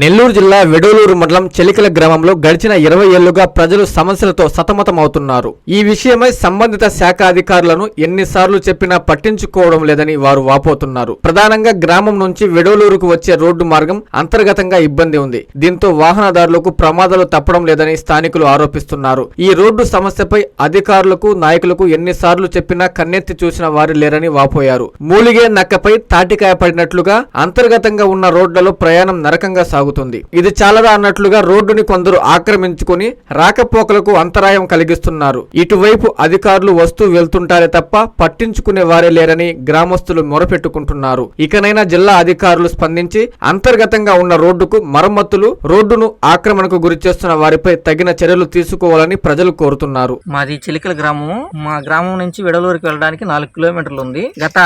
నెల్లూరు జిల్లా వెడోలూరు మండలం చెలికల గ్రామంలో గడిచిన ఇరవై ఏళ్ళుగా ప్రజలు సమస్యలతో సతమతమవుతున్నారు. ఈ విషయమై సంబంధిత శాఖ అధికారులను ఎన్నిసార్లు చెప్పినా పట్టించుకోవడం లేదని వారు వాపోతున్నారు. ప్రధానంగా గ్రామం నుంచి వెడోలూరుకు వచ్చే రోడ్డు మార్గం అంతర్గతంగా ఇబ్బంది ఉంది. దీంతో వాహనదారులకు ప్రమాదాలు తప్పడం లేదని స్థానికులు ఆరోపిస్తున్నారు. ఈ రోడ్డు సమస్యపై అధికారులకు నాయకులకు ఎన్నిసార్లు చెప్పినా కన్నెత్తి చూసిన వారు లేరని వాపోయారు. మూలిగే నక్కపై తాటికాయ పడినట్లుగా అంతర్గతంగా ఉన్న రోడ్లలో ప్రయాణం నరకంగా సాగు సాగుతుంది. ఇది చాలదా అన్నట్లుగా రోడ్డుని కొందరు ఆక్రమించుకుని రాకపోకలకు అంతరాయం కలిగిస్తున్నారు. ఇటువైపు అధికారులు వస్తూ వెళ్తుంటారే తప్ప పట్టించుకునే వారే లేరని గ్రామస్తులు మొరపెట్టుకుంటున్నారు. ఇకనైనా జిల్లా అధికారులు స్పందించి అంతర్గతంగా ఉన్న రోడ్డుకు మరమ్మతులు రోడ్డును ఆక్రమణకు గురి చేస్తున్న వారిపై తగిన చర్యలు తీసుకోవాలని ప్రజలు కోరుతున్నారు. మాది చిలికల గ్రామము. మా గ్రామం నుంచి విడలూరుకి వెళ్ళడానికి నాలుగు కిలోమీటర్లు ఉంది. గత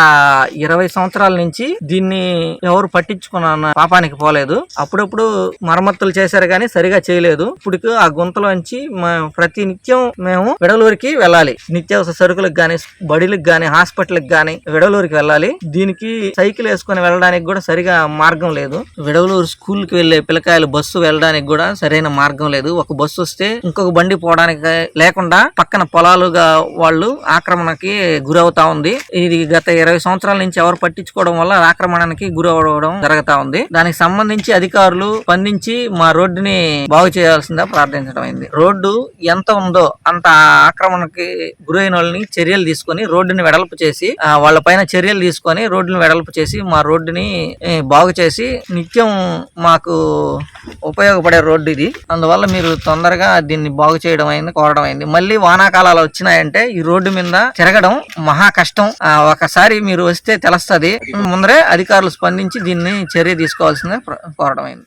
ఇరవై సంవత్సరాల నుంచి దీన్ని ఎవరు పట్టించుకున్న పాపానికి పోలేదు. అప్పుడప్పుడు మరమ్మతులు చేశారు కానీ సరిగా చేయలేదు. ఇప్పుడు ఆ గుంతలోంచి మా- ప్రతి నిత్యం మేము విడలూరికి వెళ్ళాలి. నిత్యావసర సరుకులకు గానీ బడిలకు గానీ హాస్పిటల్కి గానీ విడలూరికి వెళ్ళాలి. దీనికి సైకిల్ వేసుకొని వెళ్ళడానికి కూడా సరిగా మార్గం లేదు. విడవలూరు స్కూల్కి వెళ్ళే పిల్లకాయలు బస్సు వెళ్ళడానికి కూడా సరైన మార్గం లేదు. ఒక బస్సు వస్తే ఇంకొక బండి పోవడానికి లేకుండా పక్కన పొలాలుగా వాళ్ళు ఆక్రమణకి గురవుతా ఉంది. ఇది గత ఇరవై సంవత్సరాల నుంచి ఎవరు పట్టించుకోవడం వల్ల ఆక్రమణానికి గురవడం జరుగుతా ఉంది. దానికి సంబంధించి అధికారులు స్పందించి మా రోడ్డుని బాగు చేయాల్సిందా ప్రార్థించడం అయింది. రోడ్డు ఎంత ఉందో అంత ఆక్రమణకి గురైన వాళ్ళని చర్యలు తీసుకొని రోడ్డుని వెడల్పు చేసి వాళ్ళ పైన చర్యలు తీసుకొని రోడ్డుని వెడల్పు చేసి మా రోడ్డుని బాగు చేసి నిత్యం మాకు ఉపయోగపడే రోడ్డు ఇది. అందువల్ల మీరు తొందరగా దీన్ని బాగు చేయడం అయింది కోరడం అయింది. మళ్ళీ వానాకాలాలు వచ్చినాయంటే ఈ రోడ్డు మీద తిరగడం మహా కష్టం. ఒకసారి మీరు వస్తే తెలుస్తుంది. ముందరే అధికారులు స్పందించి దీన్ని చర్య తీసుకోవాల్సిందే కోరడం అయింది.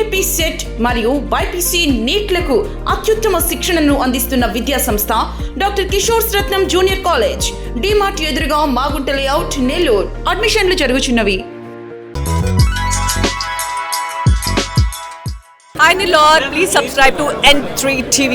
సెట్ సెట్ మరియు బైపీసీ నీట్లకు అత్యుత్తమ శిక్షణను అందిస్తున్న విద్యా సంస్థ doctor Kishore Ratnam junior college DMart ఎదురుగా మాగుంట లేఅవుట్ నెల్లూరు. అడ్మిషన్లు జరుగుచున్నవి. Hi Nilor, please subscribe to N3 TV.